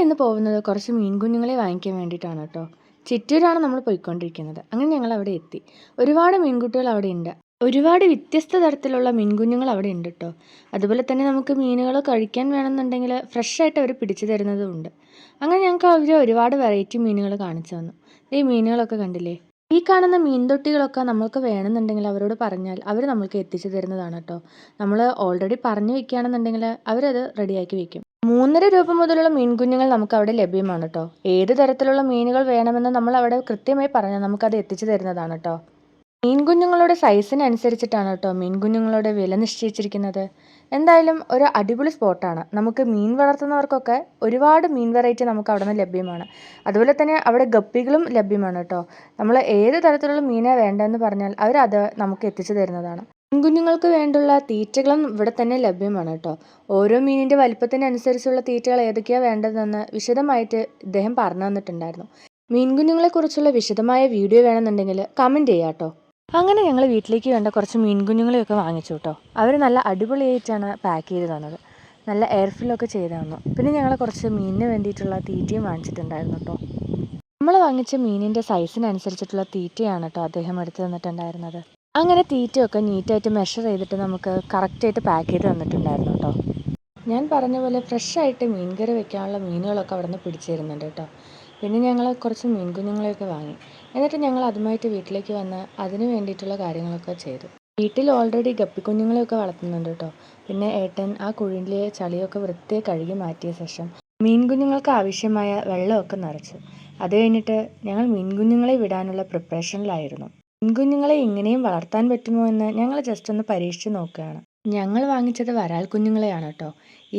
ഇന്ന് പോകുന്നത് കുറച്ച് മീൻകുഞ്ഞുങ്ങളെ വാങ്ങിക്കാൻ വേണ്ടിയിട്ടാണ് കേട്ടോ. ചിറ്റൂരാണ് നമ്മൾ പോയിക്കൊണ്ടിരിക്കുന്നത്. അങ്ങനെ ഞങ്ങൾ അവിടെ എത്തി. ഒരുപാട് മീൻകുട്ടികൾ അവിടെ ഉണ്ട്. ഒരുപാട് വ്യത്യസ്ത തരത്തിലുള്ള മീൻകുഞ്ഞുങ്ങൾ അവിടെ ഉണ്ട് കേട്ടോ. അതുപോലെ തന്നെ നമുക്ക് മീനുകൾ കഴിക്കാൻ വേണമെന്നുണ്ടെങ്കിൽ ഫ്രഷ് ആയിട്ട് അവർ പിടിച്ചു തരുന്നതും ഉണ്ട്. അങ്ങനെ ഞങ്ങൾക്ക് അവർ ഒരുപാട് വെറൈറ്റി മീനുകൾ കാണിച്ചു തന്നു. ഈ മീനുകളൊക്കെ കണ്ടില്ലേ? ഈ കാണുന്ന മീൻതൊട്ടികളൊക്കെ നമ്മൾക്ക് വേണമെന്നുണ്ടെങ്കിൽ അവരോട് പറഞ്ഞാൽ അവർ നമ്മൾക്ക് എത്തിച്ചു തരുന്നതാണ് കേട്ടോ. നമ്മൾ ഓൾറെഡി പറഞ്ഞു വെക്കുകയാണെന്നുണ്ടെങ്കിൽ അവരത് റെഡിയാക്കി വെക്കും. മൂന്നര രൂപ മുതലുള്ള മീൻകുഞ്ഞുങ്ങൾ നമുക്ക് അവിടെ ലഭ്യമാണ് കേട്ടോ ഏത് തരത്തിലുള്ള മീനുകൾ വേണമെന്ന് നമ്മൾ അവിടെ കൃത്യമായി പറഞ്ഞാൽ നമുക്കത് എത്തിച്ചു തരുന്നതാണ് കേട്ടോ മീൻകുഞ്ഞുങ്ങളുടെ സൈസിനനുസരിച്ചിട്ടാണ് കേട്ടോ മീൻകുഞ്ഞുങ്ങളുടെ വില നിശ്ചയിച്ചിരിക്കുന്നത്. എന്തായാലും ഒരു അടിപൊളി സ്പോട്ടാണ്. നമുക്ക് മീൻ വളർത്തുന്നവർക്കൊക്കെ ഒരുപാട് മീൻ വെറൈറ്റി നമുക്ക് അവിടെ നിന്ന് ലഭ്യമാണ്. അതുപോലെ തന്നെ അവിടെ ഗപ്പികളും ലഭ്യമാണ് കേട്ടോ നമ്മൾ ഏത് തരത്തിലുള്ള മീനാണ് വേണ്ടതെന്ന് പറഞ്ഞാൽ അവർ അത് നമുക്ക് എത്തിച്ചു തരുന്നതാണ്. മീൻകുഞ്ഞുങ്ങൾക്ക് വേണ്ടുള്ള തീറ്റകളും ഇവിടെ തന്നെ ലഭ്യമാണ് കേട്ടോ. ഓരോ മീനിന്റെ വലിപ്പത്തിനനുസരിച്ചുള്ള തീറ്റകൾ ഏതൊക്കെയാണ് വേണ്ടതെന്ന് വിശദമായിട്ട് ഇദ്ദേഹം പറഞ്ഞു തന്നിട്ടുണ്ടായിരുന്നു. മീൻകുഞ്ഞുങ്ങളെക്കുറിച്ചുള്ള വിശദമായ വീഡിയോ വേണമെന്നുണ്ടെങ്കിൽ കമന്റ് ചെയ്യാം കേട്ടോ. അങ്ങനെ ഞങ്ങൾ വീട്ടിലേക്ക് വേണ്ട കുറച്ച് മീൻകുഞ്ഞുങ്ങളെയൊക്കെ വാങ്ങിച്ചു കേട്ടോ. അവർ നല്ല അടിപൊളിയായിട്ടാണ് പാക്ക് ചെയ്ത് തന്നത്. നല്ല എയർഫില്ലൊക്കെ ചെയ്ത് തന്നു. പിന്നെ ഞങ്ങൾ കുറച്ച് മീനിന് വേണ്ടിയിട്ടുള്ള തീറ്റയും വാങ്ങിച്ചിട്ടുണ്ടായിരുന്നു കേട്ടോ. നമ്മൾ വാങ്ങിച്ച മീനിന്റെ സൈസിനനുസരിച്ചിട്ടുള്ള തീറ്റയാണ് കേട്ടോ അദ്ദേഹം എടുത്തു തന്നിട്ടുണ്ടായിരുന്നത്. അങ്ങനെ തീറ്റയൊക്കെ നീറ്റായിട്ട് മെഷർ ചെയ്തിട്ട് നമുക്ക് കറക്റ്റായിട്ട് പാക്ക് ചെയ്ത് തന്നിട്ടുണ്ടായിരുന്നു കേട്ടോ ഞാൻ പറഞ്ഞ പോലെ ഫ്രഷായിട്ട് മീൻകറി വെക്കാനുള്ള മീനുകളൊക്കെ അവിടെ നിന്ന് പിടിച്ചു തരുന്നുണ്ട് കേട്ടോ പിന്നെ ഞങ്ങൾ കുറച്ച് മീൻ കുഞ്ഞുങ്ങളെയൊക്കെ വാങ്ങി. എന്നിട്ട് ഞങ്ങൾ അതുമായിട്ട് വീട്ടിലേക്ക് വന്ന് അതിന് വേണ്ടിയിട്ടുള്ള കാര്യങ്ങളൊക്കെ ചെയ്തു. വീട്ടിൽ ഓൾറെഡി ഗപ്പിക്കുഞ്ഞുങ്ങളെയൊക്കെ വളർത്തുന്നുണ്ട് കേട്ടോ പിന്നെ ഏട്ടൻ ആ കുഴിയിലെ ചളിയൊക്കെ വൃത്തിയായി കഴുകി മാറ്റിയ ശേഷം മീൻ കുഞ്ഞുങ്ങൾക്ക് ആവശ്യമായ വെള്ളമൊക്കെ നിറച്ചു. അത് കഴിഞ്ഞിട്ട് ഞങ്ങൾ മീൻ കുഞ്ഞുങ്ങളെ വിടാനുള്ള പ്രിപ്പറേഷനിലായിരുന്നു പെൺകുഞ്ഞുങ്ങളെ ഇങ്ങനെയും വളർത്താൻ പറ്റുമോ എന്ന് ഞങ്ങൾ ജസ്റ്റ് ഒന്ന് പരീക്ഷിച്ച് നോക്കുകയാണ്. ഞങ്ങൾ വാങ്ങിച്ചത് വരാൽ കുഞ്ഞുങ്ങളെയാണ് കേട്ടോ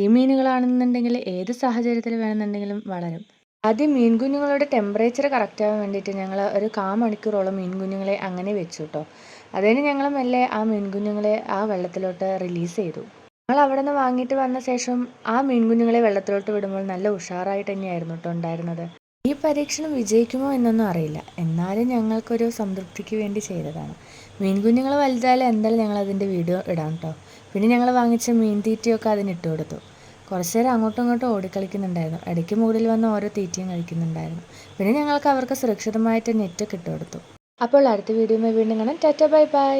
ഈ മീനുകളാണെന്നുണ്ടെങ്കിൽ ഏത് സാഹചര്യത്തിൽ വേണമെന്നുണ്ടെങ്കിലും വളരും. ആദ്യം മീൻ കുഞ്ഞുങ്ങളുടെ ടെമ്പറേച്ചർ കറക്റ്റ് ആവാൻ വേണ്ടിയിട്ട് ഞങ്ങൾ ഒരു കാ മണിക്കൂറോളം മീൻ കുഞ്ഞുങ്ങളെ അങ്ങനെ വെച്ചു കേട്ടോ അതിന് ഞങ്ങൾ മെല്ലെ ആ മീൻ കുഞ്ഞുങ്ങളെ ആ വെള്ളത്തിലോട്ട് റിലീസ് ചെയ്തു. ഞങ്ങൾ അവിടെ നിന്ന് വാങ്ങിയിട്ട് വന്ന ശേഷം ആ മീൻ കുഞ്ഞുങ്ങളെ വെള്ളത്തിലോട്ട് വിടുമ്പോൾ നല്ല ഉഷാറായിട്ട് തന്നെയായിരുന്നു കേട്ടോ ഉണ്ടായിരുന്നത്. ഈ പരീക്ഷണം വിജയിക്കുമോ എന്നൊന്നും അറിയില്ല. എന്നാലും ഞങ്ങൾക്കൊരു സംതൃപ്തിക്ക് വേണ്ടി ചെയ്തതാണ്. മീൻ കുഞ്ഞുങ്ങൾ വലുതായാലും എന്തായാലും ഞങ്ങൾ അതിന്റെ വീഡിയോ ഇടാം കേട്ടോ പിന്നെ ഞങ്ങൾ വാങ്ങിച്ച മീൻ തീറ്റയൊക്കെ അതിനിട്ട് കൊടുത്തു. കുറച്ച് നേരം അങ്ങോട്ടും ഇങ്ങോട്ടും ഓടിക്കളിക്കുന്നുണ്ടായിരുന്നു. ഇടയ്ക്ക് മുകളിൽ വന്ന് ഓരോ തീറ്റയും കഴിക്കുന്നുണ്ടായിരുന്നു. പിന്നെ ഞങ്ങൾക്ക് അവർക്ക് സുരക്ഷിതമായിട്ട് നെറ്റൊക്കെ ഇട്ട് കൊടുത്തു. അപ്പോൾ അടുത്ത വീഡിയോ വീണ്ടും കാണാം. Tata bye bye.